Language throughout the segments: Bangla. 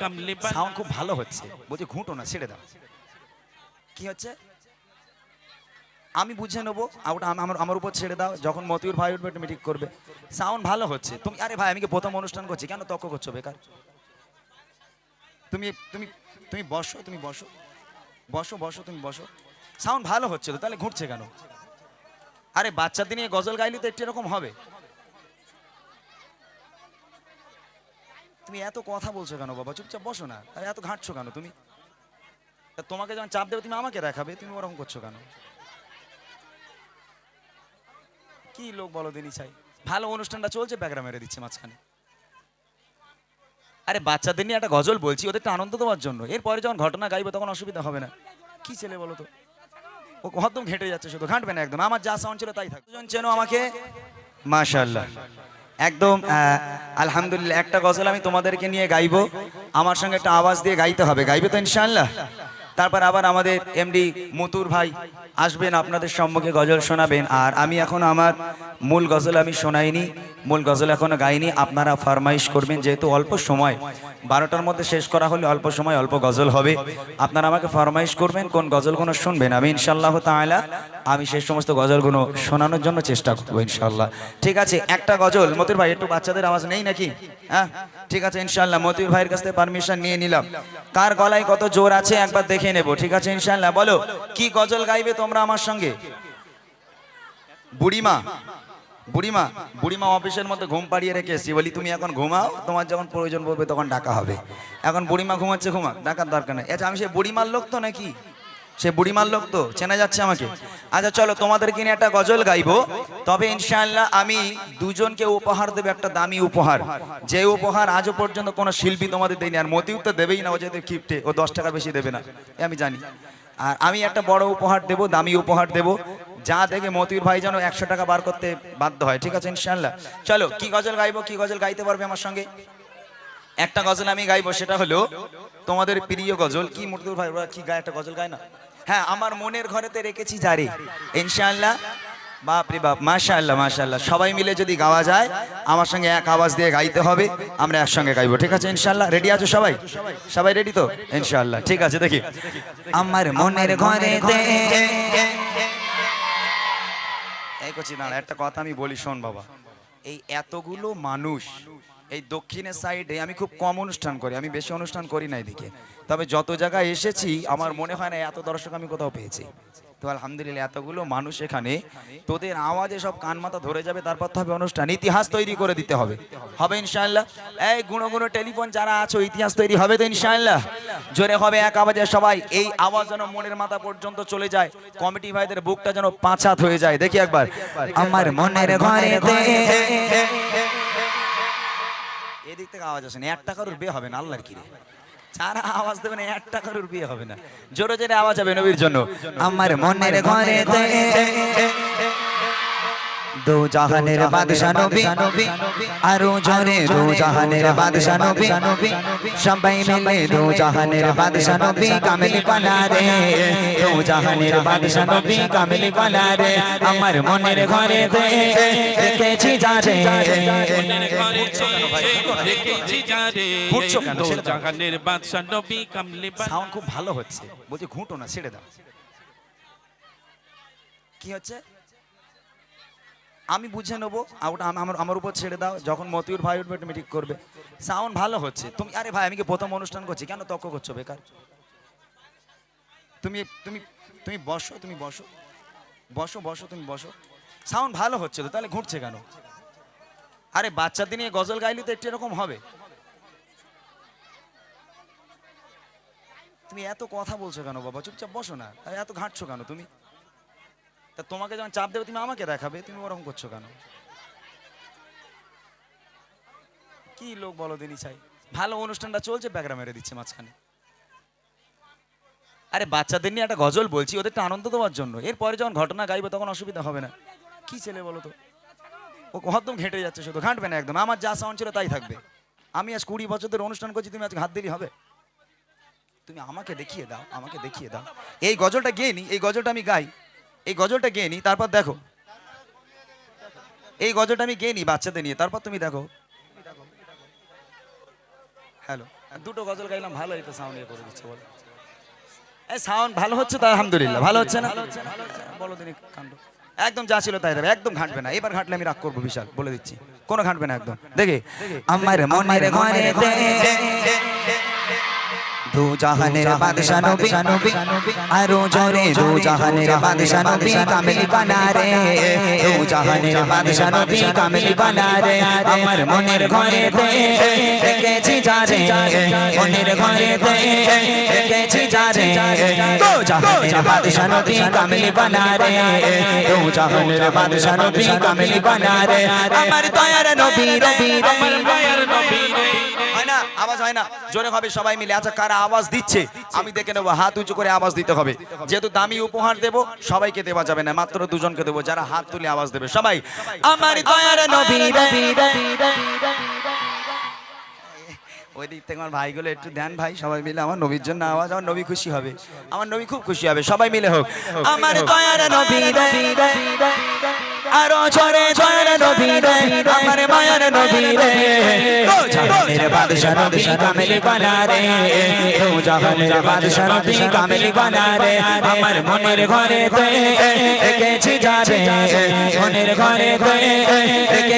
কামলি সাউন্ড খুব ভালো হচ্ছে। বলছি ঘুঁটো না ছেড়ে দাও। কি হচ্ছে? আমি বুঝে নেব ওটা আমার আমার উপর ছেড়ে দাও যখন মতিউর ভাই উঠবে তুমি ঠিক করবে। সাউন্ড ভালো হচ্ছে। তুমি আরে ভাই আমি কি প্রথম অনুষ্ঠান করছি? কেন তর্ক করছ বেকার? তুমি তুমি তুমি বসো তুমি বসো। বসো বসো তুমি বসো। সাউন্ড ভালো হচ্ছে তো তাহলে ঘুরছে কেন? আরে বাচ্চাদের নিয়ে গজল গাইলে তো একটু এরকম হবে। তুমি এত কথা বলছো কেন বাবা? চুপচাপ বসো না। এত ঘাঁটছো কেন তুমি? তোমাকে যখন চাপ দেবে, তুমি আমাকে দেখাবে, তুমি ওরকম করছ কেন? কি লোক বলো দিনই চাই ভালো অনুষ্ঠানটা চলছে ব্যাকরা মেরে দিচ্ছে মাঝখানে। আরে বাচ্চাদের নিয়ে একটা গজল বলছি ওদের আনন্দ দেওয়ার জন্য। এরপরে যখন ঘটনা গাইবে, তখন অসুবিধা হবে না। কি ছেলে বলো তো? ও হদ্দম ঘেটে যাচ্ছে শুধু, ঘাঁটবে না একদম। আমার যা সাউন্ড ছিল তাই থাকবে দুজন চেনো আমাকে? মাশাআল্লাহ। একদম আলহামদুলিল্লাহ, একটা গজল আমি তোমাদেরকে নিয়ে গাইবো। আমার সঙ্গে একটা আওয়াজ দিয়ে গাইতে হবে। গাইবে তো ইনশাআল্লাহ? তারপর আবার আমাদের এমডি মতুর ভাই আসবেন, আপনাদের সম্মুখে গজল শোনাবেন। আর আমি এখন আমার মূল গজল আমি শোনাইনি, মূল গজল এখনও গাইনি। আপনারা ফরমাইশ করবেন, যেহেতু অল্প সময়। বারোটার মধ্যে শেষ করা হলে অল্প সময়, অল্প গজল হবে। আপনারা আমাকে ফরমাইশ করবেন, কোন গজলগুলো শুনবেন, আমি ইনশাল্লাহ তাআলা আমি সেই সমস্ত গজলগুলো শোনানোর জন্য চেষ্টা করব ইনশাল্লাহ ঠিক আছে, একটা গজল। মতির ভাই, একটু বাচ্চাদের আওয়াজ নেই নাকি? হ্যাঁ? ঠিক আছে ইনশাল্লাহ মতির ভাইয়ের কাছ থেকে পারমিশন নিয়ে নিলাম। কার গলায় কত জোর আছে একবার দেখে নেব। ঠিক আছে ইনশাল্লাহ বলো, কি গজল গাইবে তোমরা আমার সঙ্গে? বুড়িমা বুড়িমা বুড়িমা অফিসের মধ্যে ঘুম পাড়িয়ে রেখে এসছি। বলি, তুমি এখন ঘুমাও, তোমার যখন প্রয়োজন পড়বে তখন ডাকা হবে। এখন বুড়িমা ঘুমাচ্ছে, ঘুমাক, ডাকার দরকার নেই। আচ্ছা আমি সে বুড়িমার লোক তো নাকি? সে বুড়িমার লোক তো, চেনা যাচ্ছে আমাকে। আচ্ছা চলো, তোমাদেরকে নিয়ে একটা গজল গাইবো। তবে ইনশাআল্লাহ আমি দুজনকে উপহার দেবে, একটা দামি উপহার। যে উপহার আজও পর্যন্ত কোনো শিল্পী তোমাদের দেয়নি, আর মতিউ তো দেবেই না, ও যেহেতু কিপ্টে ও দশ টাকা বেশি দেবে না আমি জানি। আর আমি একটা বড় উপহার দেব, দামি উপহার দেব, যা দেখে মতিউর ভাই যেন একশো টাকা বার করতে বাধ্য হয়, ঠিক আছে ইনশাআল্লাহ? চলো, কি গজল গাইবো, কি গজল গাইতে পারবে আমার সঙ্গে? একটা গজল আমি গাইবো, সেটা হলো তোমাদের প্রিয় গজল। কি মতিউর ভাই, ওরা কি গায়ে, একটা গজল গায় না? হ্যাঁ আমার মনের ঘরেতে রেখেছি জারে। ইনশাআল্লাহ। বাপ রে বাপ, মাশাআল্লাহ মাশাআল্লাহ। সবাই মিলে যদি গাওয়া যায়, আমার সঙ্গে এক আওয়াজ দিয়ে গাইতে হবে, আমরা একসঙ্গে গাইবো। ঠিক আছে, ইনশাআল্লাহ? রেডি আছো সবাই? সবাই রেডি তো? ইনশাআল্লাহ, ঠিক আছে, দেখি। আমার মনের ঘরেতে এই করছি না একটা কথা আমি বলি, শোন বাবা। এই এতগুলো মানুষ এই দক্ষিণের সাইডে আমি খুব কম অনুষ্ঠান করি, আমি বেশি অনুষ্ঠান করি না এদিকে। তবে যত জায়গায় এসেছি, আমার মনে হয় না এত দর্শক আমি কোথাও পেয়েছি। তো আলহামদুলিল্লাহ, এতগুলো মানুষ এখানে, তোদের আওয়াজে সব কান মাথা ধরে যাবে, তারপর তো হবে অনুষ্ঠান। ইতিহাস তৈরি করে দিতে হবে। হবে ইনশাআল্লাহ? এই গুঁড়ো গুঁড়ো টেলিফোন যারা আছো, ইতিহাস তৈরি হবে তো ইনশাআল্লাহ? জোরে হবে এক আওয়াজে সবাই, এই আওয়াজ যেন মনের মাথা পর্যন্ত চলে যায় কমিটি ভাইদের বুকটা যেন পাঁচাত হয়ে যায়। দেখি একবার। আমার মনের ঘরেতে এদিক থেকে আওয়াজ আসে না এক টাকার বিয়ে হবে না, আল্লাহর কিরে? যারা আওয়াজ দেবে না এক বিয়ে হবে না। জোরে জোরে আওয়াজ হবে নবীর জন্য। আমার মনের পালা রে রে আমার মনের ঘরে যারে মনের ঘরেতে যারে ঘুরছো কেন? ছেড়ে দাও। জাহানের বাদশা নবী কামলি সাউন্ড খুব ভালো হচ্ছে। বলছি ঘুঁটো না ছেড়ে দাও। কি হচ্ছে? আমি বুঝে নেব ওটা আমার আমার উপর ছেড়ে দাও যখন মতিউর ভাই উঠবে তুমি ঠিক করবে। সাউন্ড ভালো হচ্ছে। তুমি আরে ভাই আমি কি প্রথম অনুষ্ঠান করছি? কেন তর্ক করছ বেকার? তুমি তুমি তুমি বসো তুমি বসো। বসো বসো তুমি বসো। সাউন্ড ভালো হচ্ছে তো তাহলে ঘুরছে কেন? আরে বাচ্চাদের নিয়ে গজল গাইলে তো একটু এরকম হবে। তুমি এত কথা বলছো কেন বাবা? চুপচাপ বসো না। এত ঘাঁটছো কেন তুমি? তা তোমাকে যখন চাপ দেবে, তুমি আমাকে দেখাবে। তুমি ওরকম করছ কেন? কি লোক বলো দিনই চাই ভালো অনুষ্ঠানটা চলছে ব্যাকরা মেরে দিচ্ছে মাঝখানে। আরে বাচ্চাদের নিয়ে একটা গজল বলছি ওদের একটা আনন্দ দেওয়ার জন্য। এরপরে যখন ঘটনা গাইবে, তখন অসুবিধা হবে না। কি ছেলে বলো তো? ও হদ্দম ঘেটে যাচ্ছে শুধু, ঘাঁটবে না একদম। আমার যা সাউন্ড ছিল তাই থাকবে। আমি আজ কুড়ি বছর ধরে অনুষ্ঠান করছি, তুমি আজকে হাত দিলি হবে। তুমি আমাকে দেখিয়ে দাও, আমাকে দেখিয়ে দাও। এই গজলটা গেয়ে নি, এই গজলটা আমি গাই। এই গজলটা গেয়ে নি, তারপর দেখো। এই গজলটা আমি গেয়ে নি বাচ্চাদের নিয়ে, তারপর তুমি দেখো। হ্যালো দুটো গজল গাইলাম ভালো এই সাউন্ড ইয়ে করে দিচ্ছে, বলো। এই সাউন্ড ভালো হচ্ছে তো, আলহামদুলিল্লাহ। ভালো হচ্ছে না? বলো দিনই কাণ্ড। একদম যা ছিল তাই দেবে, একদম ঘাটবে না। এবার ঘাটলে আমি রাগ করব বিশাল, বলে দিচ্ছি। কোনো ঘাটবে না একদম। দেখে আমার দেখেছি যারে আওয়াজ হয় না? জোরে হবে সবাই মিলে। আচ্ছা কারা আওয়াজ দিচ্ছে? আমি দেখে নেব। হাত উঁচু করে আওয়াজ দিতে হবে। যেহেতু দামি উপহার দেব, সবাইকে দেওয়া যাবে না। মাত্র দুজনকে দেবো। যারা হাত তুলে আওয়াজ দেবে, সবাই। আমার দয়ার নবী ওই দিক থেকে আমার ভাইগুলো একটু দেন ভাই, সবাই মিলে আমার নবীর জন্য আওয়াজ, আমার নবী খুশি হবে। আমার নবী খুব খুশি হবে, সবাই মিলে হোক। আমার দয়ার নবী আরও জোরে জয়ের নবী রে, আমার মায়ের নবী রে। ও জাহানের বাদশা নবী কামেলি বানা রে, ও জাহানের বাদশা নবী কামেলি বানা রে, আমার মনের ঘরে তে একেছি যাবে মনের ঘরে তে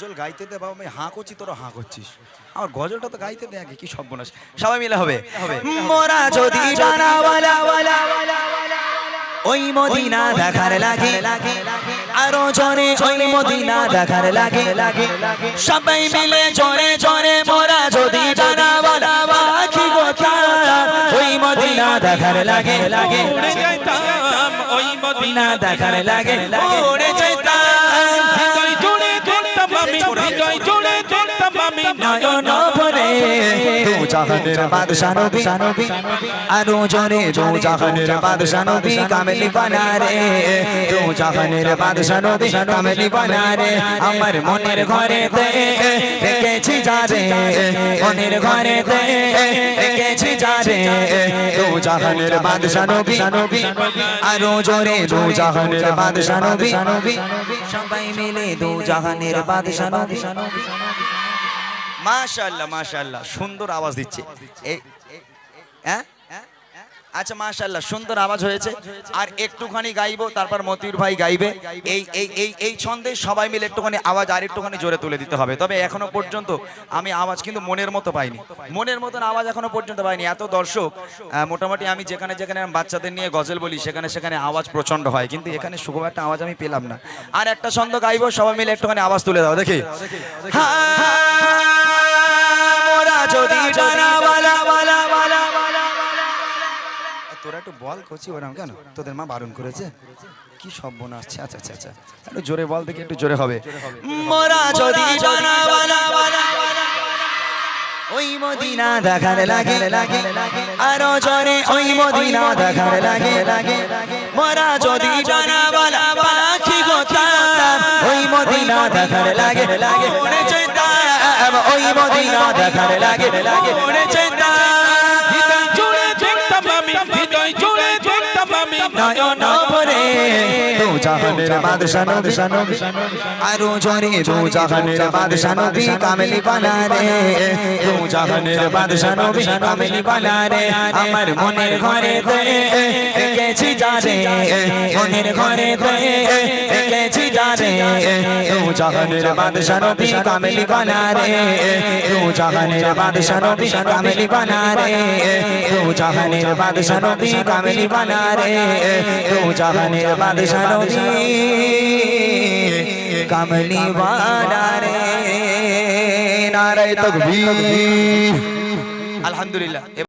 গজল গাইতে দে বাবা আমি হাঁ করছি তোরা হাঁ করছিস। আমার গজলটা তো গাইতে দে আগে কি সর্বনাশ। সবাই মিলে হবে? মোরা যদি ওই মদিনা দেখার লাগে আরও জোরে ওই মদিনা দেখার লাগে। সবাই মিলে জোরে জোরে মোরা যদি জানাওয়ালা পাখি গোটা ওই মদিনা দেখার লাগে। লাগে ওই মদিনা দেখার লাগে। যাইতাম আমি নয়ন ভরে। দু জাহানের বাদশা নবী আরও জোরে দু জাহানের বাদশা নবী কামেলি বানা রে দু জাহানের বাদশা নবী কামেলি বানা রে আমার মনের ঘরে তে রেখেছি যারে, মনের ঘরে তে রেখেছি যারে। দু জাহানের বাদশা নবী আরও জোরে দু জাহানের বাদশা নবী। সবাই মিলে দু জাহানের বাদশা নবী। মাশাআল্লাহ মাশাআল্লাহ সুন্দর আওয়াজ দিচ্ছে এই হ্যাঁ আচ্ছা মাশাআল্লাহ সুন্দর আওয়াজ হয়েছে আর একটুখানি গাইবো তারপর মতিউর ভাই গাইবে এই এই এই এই ছন্দে সবাই মিলে একটুখানি আওয়াজ আর একটুখানি জোরে তুলে দিতে হবে তবে এখনও পর্যন্ত আমি আওয়াজ কিন্তু মনের মতো পাইনি মনের মতন আওয়াজ এখনও পর্যন্ত পাইনি এত দর্শক মোটামুটি আমি যেখানে যেখানে বাচ্চাদের নিয়ে গজল বলি সেখানে সেখানে আওয়াজ প্রচণ্ড হয় কিন্তু এখানে সুখম একটা আওয়াজ আমি পেলাম না আর একটা ছন্দ গাইবো সবাই মিলে একটুখানি আওয়াজ তুলে দাও দেখি মোরা যদি ডানাওয়ালা তোরা একটু বল করছি ওরাম কেন? তোদের মা বারণ করেছে? কি সব বোন আসছে আচ্ছা আচ্ছা আচ্ছা একটু জোরে বল দেখি একটু জোরে হবে। মোরা যদি ওই মদিনা দেখার লাগে। আরও জোরে ওই মদিনা দেখার লাগে। মোরা যদি ডানাওয়ালা পাখি গোতাম। ওই মদিনা দেখার লাগে। ওই মদিনা দেখার লাগে। ওরে চেতা হৃদয় জুড়ে দেখতাম আমি হৃদয় জুড়ে দেখতাম আমি নয়ন জাহানের বাদশা নবী, আরও জোরে দু জাহানের বাদশা নবী কামেলি বানা রে দু জাহানের বাদশা নবী কামেলি বানা রে আমার মনের ঘরে তে রেখেছি যারে, মনের ঘরে তে রেখেছি যারে, দু জাহানের বাদশা নবী কামেলি বানা রে দু জাহানের বাদশা নবী কামেলি বানা রে দু জাহানের বাদশা নবী কামেলি বানা রে দু জাহানের বাদশা নবী কামলি বানা রে নারায় তকবীর আলহামদুলিল্লাহ